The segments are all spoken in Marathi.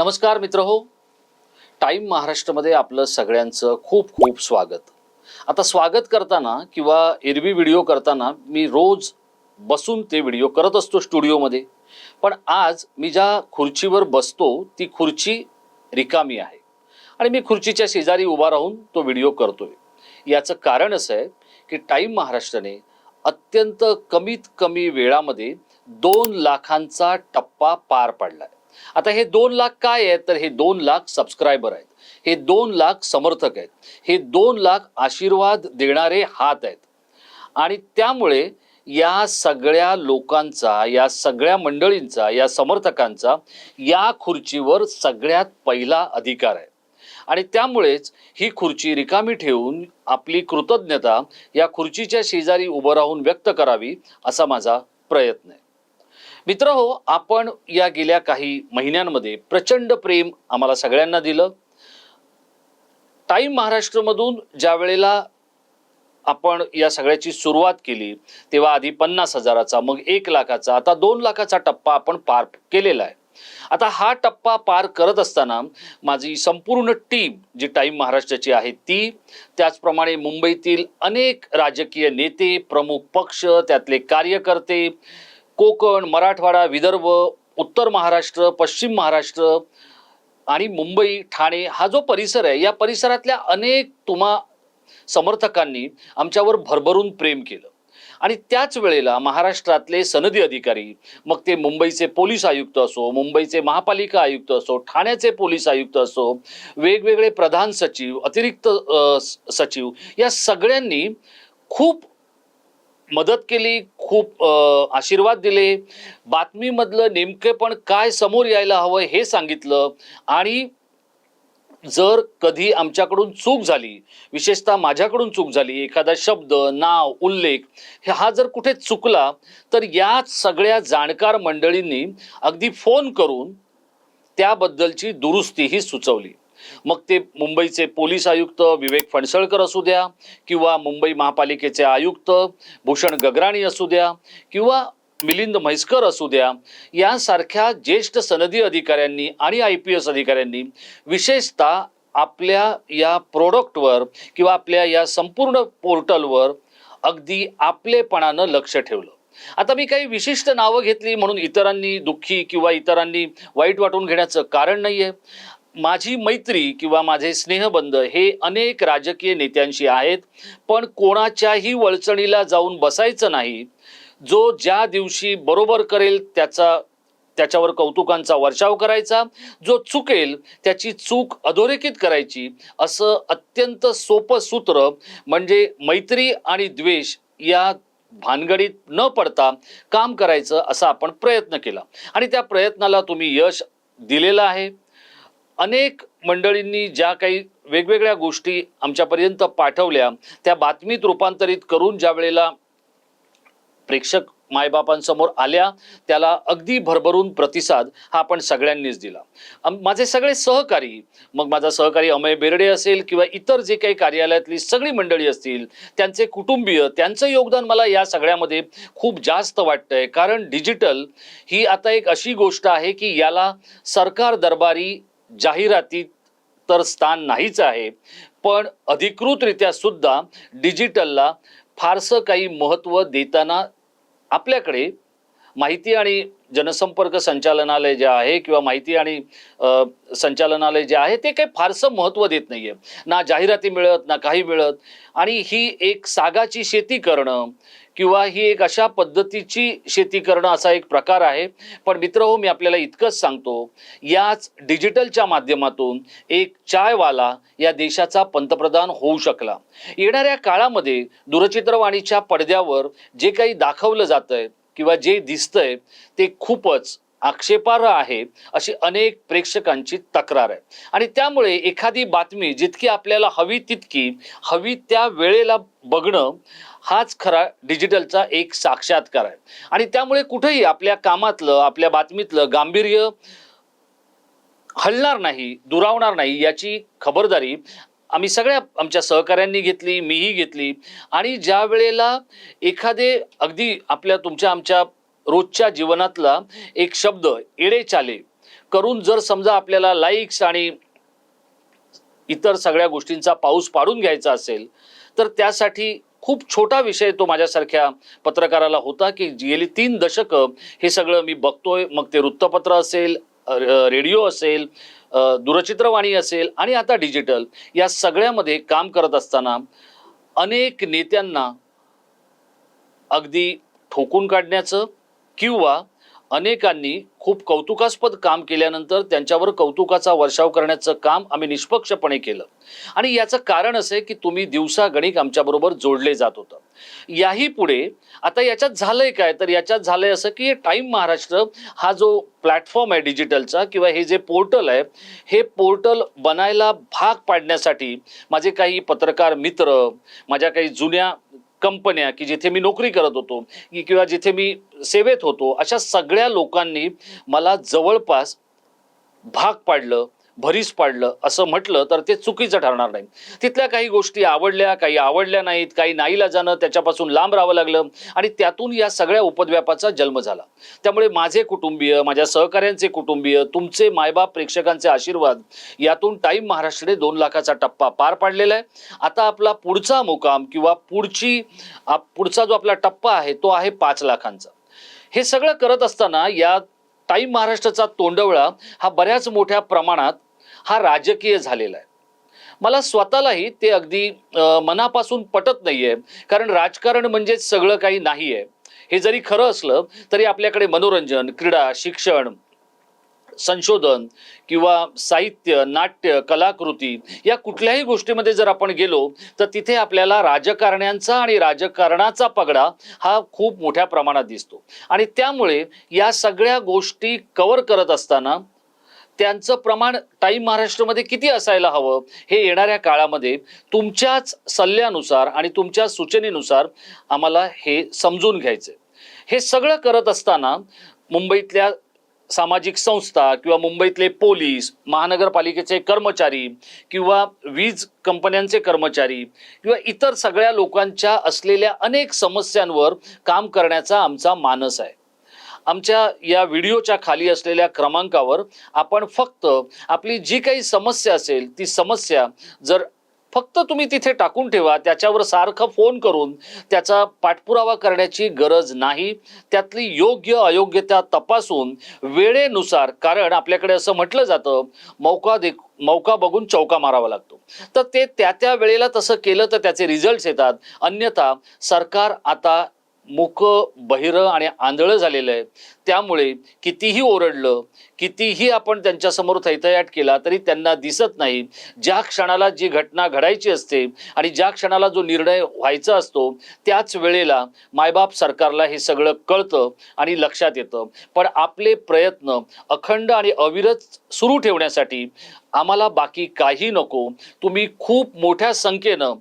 नमस्कार मित्र हो. टाईम महाराष्ट्रामध्ये आपलं सगळ्यांचं खूप खूप स्वागत. आता स्वागत करताना किंवा एरवी व्हिडिओ करताना मी रोज बसून ते व्हिडिओ करत असतो स्टुडिओमध्ये. पण आज मी ज्या खुर्चीवर बसतो ती खुर्ची रिकामी आहे. आणि मी खुर्चीच्या शेजारी उभा राहून तो व्हिडिओ करतोय. याचं कारण असं आहे की टाईम महाराष्ट्राने अत्यंत कमीत कमी वेळामध्ये दोन लाखांचा टप्पा पार पाडलाय. आता हे दोन लाख काय आहेत? तर हे दोन लाख सबस्क्रायबर आहेत. हे दोन लाख समर्थक आहेत. हे दोन लाख आशीर्वाद देणारे हात आहेत. आणि त्यामुळे या सगळ्या लोकांचा या सगळ्या मंडळींचा या समर्थकांचा या खुर्चीवर सगळ्यात पहिला अधिकार आहे. आणि त्यामुळेच ही खुर्ची रिकामी ठेवून आपली कृतज्ञता या खुर्चीच्या शेजारी उभं राहून व्यक्त करावी असा माझा प्रयत्न आहे. मित्र हो आपण या गेल्या काही महिन्यांमध्ये प्रचंड प्रेम आम्हाला सगळ्यांना दिलं. टाईम महाराष्ट्रमधून ज्या वेळेला आपण या सगळ्याची सुरुवात केली तेव्हा आधी पन्नास हजाराचा मग एक लाखाचा आता दोन लाखाचा टप्पा आपण पार केलेला आहे. आता हा टप्पा पार करत असताना माझी संपूर्ण टीम जी टाईम महाराष्ट्राची आहे ती त्याचप्रमाणे मुंबईतील अनेक राजकीय नेते प्रमुख पक्ष त्यातले कार्यकर्ते कोकण मराठवाडा विदर्भ उत्तर महाराष्ट्र पश्चिम महाराष्ट्र आणि मुंबई ठाणे हा जो परिसर आहे या परिसरातल्या अनेक तुम्हा समर्थकांनी आमच्यावर भरभरून प्रेम केलं. आणि त्याच वेळेला महाराष्ट्रातले सनदी अधिकारी मग ते मुंबईचे पोलीस आयुक्त असो मुंबईचे महापालिका आयुक्त असो ठाण्याचे पोलीस आयुक्त असो वेगवेगळे प्रधान सचिव अतिरिक्त स- सचिव या सगळ्यांनी खूप मदत केली खूप आशीर्वाद दिले. बातमीमधलं नेमकेपण काय समोर यायला हवं हे सांगितलं आणि जर कधी आमच्याकडून चूक झाली विशेषतः माझ्याकडून चूक झाली एखादा शब्द नाव उल्लेख हे हा जर कुठे चुकला तर या सगळ्या जाणकार मंडळींनी अगदी फोन करून त्याबद्दलची दुरुस्तीही सुचवली. मग ते मुंबईचे पोलीस आयुक्त विवेक फणसळकर असू द्या किंवा मुंबई महापालिकेचे आयुक्त भूषण गगराणी असू द्या किंवा मिलिंद म्हैसकर असू द्या यासारख्या ज्येष्ठ सनदी अधिकाऱ्यांनी आणि आय पी एस अधिकाऱ्यांनी विशेषतः आपल्या या प्रोडक्टवर किंवा आपल्या या संपूर्ण पोर्टलवर अगदी आपलेपणानं लक्ष ठेवलं. आता मी काही विशिष्ट नावं घेतली म्हणून इतरांनी दुःखी किंवा इतरांनी वाईट वाटून घेण्याचं कारण नाही आहे माझी मैत्री किंवा माझे स्नेहबंध हे अनेक राजकीय नेत्यांशी आहेत पण कोणाच्याही वळचणीला जाऊन बसायचं नाही. जो ज्या दिवशी बरोबर करेल त्याचा त्याच्यावर कौतुकांचा वर्षाव करायचा जो चुकेल त्याची चूक अधोरेखित करायची असं अत्यंत सोपं सूत्र म्हणजे मैत्री आणि द्वेष या भानगडीत न पडता काम करायचं असा आपण प्रयत्न केला. आणि त्या प्रयत्नाला तुम्ही यश दिलेलं आहे. अनेक मंडळींनी ज्या काही वेगवेगळ्या गोष्टी आमच्यापर्यंत पाठवल्या त्या बातमीत रूपांतरित करून ज्या वेळेला प्रेक्षक मायबापांसमोर आल्या त्याला अगदी भरभरून प्रतिसाद हा आपण सगळ्यांनीच दिला. माझे सगळे सहकारी मग माझा सहकारी अमय बेर्डे असेल किंवा इतर जे काही कार्यालयातली सगळी मंडळी असतील त्यांचे कुटुंबीय त्यांचं योगदान मला या सगळ्यामध्ये खूप जास्त वाटतंय. कारण डिजिटल ही आता एक अशी गोष्ट आहे की याला सरकार दरबारी जाहिराती तर स्थान नाहीच आहे पण अधिकृतरित्या सुद्धा डिजिटलला फारसं काही महत्त्व देताना आपल्याकडे माहिती आणि जनसंपर्क संचालनालय जे आहे किंवा माहिती आणि संचालनालय जे आहे ते काही फारसं महत्त्व देत नाही आहे ना जाहिराती मिळत ना काही मिळत. आणि ही एक सागाची शेती करणं किंवा ही एक अशा पद्धतीची शेती करणं असा एक प्रकार आहे. पण मित्र हो मी आपल्याला इतकंच सांगतो याच डिजिटलच्या माध्यमातून एक चायवाला या देशाचा पंतप्रधान होऊ शकला. येणाऱ्या काळामध्ये दूरचित्रवाणीच्या पडद्यावर जे काही दाखवलं जातंय किंवा जे दिसतंय ते खूपच आक्षेपार्ह आहे अशी अनेक प्रेक्षकांची तक्रार आहे. आणि त्यामुळे एखादी बातमी जितकी आपल्याला हवी तितकी हवी त्या वेळेला बघणं हाच खरा डिजिटलचा एक साक्षात्कार आहे. आणि त्यामुळे कुठेही आपल्या कामातलं आपल्या बातमीतलं गांभीर्य हलणार नाही दुरावणार नाही याची खबरदारी आम्ही सगळ्या आमच्या सहकाऱ्यांनी घेतली मीही घेतली. आणि ज्या वेळेला एखादे अगदी आपल्या तुमच्या आमच्या रोजच्या जीवनातला एक शब्द एडे चाले करून जर समजा आपल्याला लाईक्स आणि इतर सगळ्या गोष्टींचा पाऊस पाडून घ्यायचा असेल तर त्यासाठी खूप छोटा विषय तो माझ्यासारख्या पत्रकाराला होता की गेली तीन दशकं हे सगळं मी बघतोय. मग ते वृत्तपत्र असेल रेडिओ असेल दूरचित्रवाणी असेल आणि आता डिजिटल या सगळ्यामध्ये काम करत असताना अनेक नेत्यांना अगदी ठोकून काढण्याचं किंवा अनेकांनी खूप कौतुकास्पद काम केल्यानंतर त्यांच्यावर कौतुकाचा वर्षाव करण्याचं काम आम्ही निष्पक्षपणे केलं. आणि याचं कारण असं आहे की तुम्ही दिवसागणिक आमच्याबरोबर जोडले जात होतं. याही पुढे आता याच्यात झालंय काय? तर याच्यात झालंय असं की टाईम महाराष्ट्र हा जो प्लॅटफॉर्म आहे डिजिटलचा किंवा हे जे पोर्टल आहे हे पोर्टल बनायला भाग पाडण्यासाठी माझे काही पत्रकार मित्र माझ्या काही जुन्या कंपन्या की जिथे मी नोकरी करत होतो की किंवा जिथे मी सेवेत होतो अशा सगळ्या लोकांनी मला जवळपास भाग पाडलं. भरीस पाडलं असं म्हटलं तर ते चुकीचं ठरणार नाही. तिथल्या काही गोष्टी आवडल्या काही आवडल्या नाहीत काही नाईला जाणं त्याच्यापासून लांब राहावं लागलं आणि त्यातून या सगळ्या उपद्व्यापाचा जन्म झाला. त्यामुळे माझे कुटुंबीय माझ्या सहकाऱ्यांचे कुटुंबीय तुमचे मायबाप प्रेक्षकांचे आशीर्वाद यातून टाईम महाराष्ट्रने दोन लाखाचा टप्पा पार पाडलेला आहे. आता आपला पुढचा मुकाम किंवा पुढची पुढचा जो आपला टप्पा आहे तो आहे पाच लाखांचा. हे सगळं करत असताना या टाईम महाराष्ट्राचा तोंडवळा हा बऱ्याच मोठ्या प्रमाणात हा राजकीय झालेला आहे. मला स्वतःलाही ते अगदी मनापासून पटत नाहीये. कारण राजकारण म्हणजेच सगळं काही नाही आहे हे जरी खरं असलं तरी आपल्याकडे मनोरंजन क्रीडा शिक्षण संशोधन किंवा साहित्य नाट्य कलाकृती या कुठल्याही गोष्टीमध्ये जर आपण गेलो तर तिथे आपल्याला राजकारण्यांचा आणि राजकारणाचा पगडा हा खूप मोठ्या प्रमाणात दिसतो. आणि त्यामुळे या सगळ्या गोष्टी कवर करत असताना त्यांचं प्रमाण टाईम महाराष्ट्रामध्ये किती असायला हवं हे येणाऱ्या काळामध्ये तुमच्याच सल्ल्यानुसार आणि तुमच्या सूचनेनुसार आम्हाला हे समजून घ्यायचं हे सगळं करत असताना मुंबईतल्या सामाजिक संस्था किंवा मुंबईतले पोलीस महानगरपालिकेचे कर्मचारी किंवा वीज कंपन्यांचे कर्मचारी किंवा इतर सगळ्या लोकांच्या असलेल्या अनेक समस्यांवर काम करण्याचा आमचा मानस आहे. आमच्या या व्हिडिओच्या खाली असलेल्या क्रमांकावर आपण फक्त आपली जी काही समस्या असेल ती समस्या जर फक्त तुम्ही तिथे टाकून ठेवा त्याच्यावर सारखं फोन करून त्याचा पाठपुरावा करण्याची गरज नाही. त्यातली योग्य अयोग्यता तपासून वेळेनुसार कारण आपल्याकडे असं म्हटलं जातं मौका दे मौका बघून चौका मारावा लागतो. तर ते त्या त्या वेळेला तसं केलं तर त्याचे रिझल्ट्स येतात. अन्यथा सरकार आता मुक बहिरं आणि आंधळं झालेलं आहे. त्यामुळे कितीही ओरडलं कितीही आपण त्यांच्यासमोर थैथयाट केला तरी त्यांना दिसत नाही. ज्या क्षणाला जी घटना घडायची असते आणि ज्या क्षणाला जो निर्णय व्हायचा असतो त्याच वेळेला मायबाप सरकारला हे सगळं कळतं आणि लक्षात येतं. पण आपले प्रयत्न अखंड आणि अविरत सुरू ठेवण्यासाठी आम्हाला बाकी काही नको. तुम्ही खूप मोठ्या संख्येनं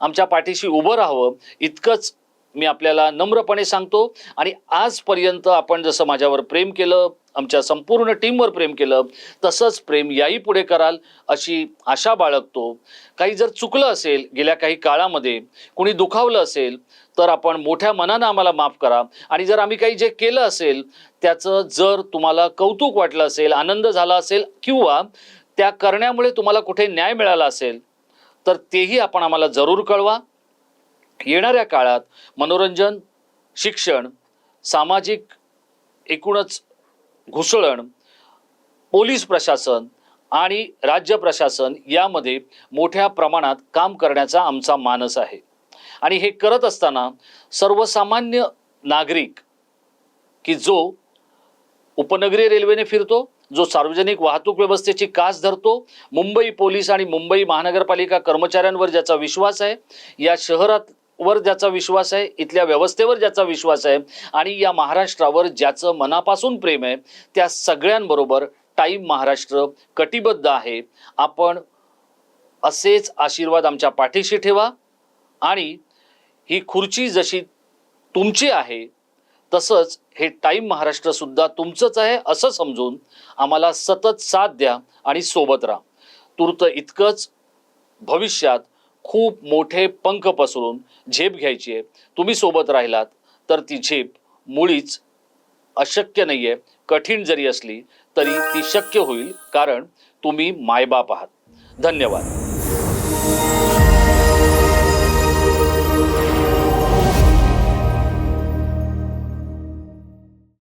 आमच्या पाठीशी उभं राहावं. इतकंच मी आपल्याला नम्रपणे सांगतो आणि आजपर्यंत आपण जसं माझ्यावर प्रेम केलं आमच्या संपूर्ण टीमवर प्रेम केलं तसंच प्रेम याही पुढे कराल अशी आशा बाळगतो. काही जर चुकलं असेल गेल्या काही काळामध्ये कुणी दुखावलं असेल तर आपण मोठ्या मनानं आम्हाला माफ करा. आणि जर आम्ही काही जे केलं असेल त्याचं जर तुम्हाला कौतुक वाटलं असेल आनंद झाला असेल किंवा त्या करण्यामुळे तुम्हाला कुठे न्याय मिळाला असेल तर तेही आपण आम्हाला जरूर कळवा. येणाऱ्या काळात मनोरंजन शिक्षण सामाजिक एकूणच घुसळण पोलीस प्रशासन आणि राज्य प्रशासन यामध्ये मोठ्या प्रमाणात काम करण्याचा आमचा मानस आहे. आणि हे करत असताना सर्वसामान्य नागरिक की जो उपनगरीय रेल्वेने फिरतो जो सार्वजनिक वाहतूक व्यवस्थेची कास धरतो मुंबई पोलीस आणि मुंबई महानगरपालिका कर्मचाऱ्यांवर ज्याचा विश्वास आहे या शहरात वर ज्याचा विश्वास आहे इथल्या व्यवस्थेवर ज्याचा विश्वास आहे आणि या महाराष्ट्रावर ज्याचं मनापासून प्रेम आहे त्या सगळ्यांबरोबर टाईम महाराष्ट्र कटिबद्ध आहे. आपण असेच आशीर्वाद आमच्या पाठीशी ठेवा आणि ही खुर्ची जशी तुमची आहे तसंच हे टाईम महाराष्ट्र सुद्धा तुमचंच आहे असं समजून आम्हाला सतत साथ द्या आणि सोबत राहा. तूर्त इतकंच भविष्यात खूप मोठे पंख पसरून झेप घ्यायची आहे. तुम्ही सोबत राहिलात तर ती झेप मुळीच अशक्य नाही आहे कठीण जरी असली तरी ती शक्य होईल कारण तुम्ही मायबाप आहात. धन्यवाद.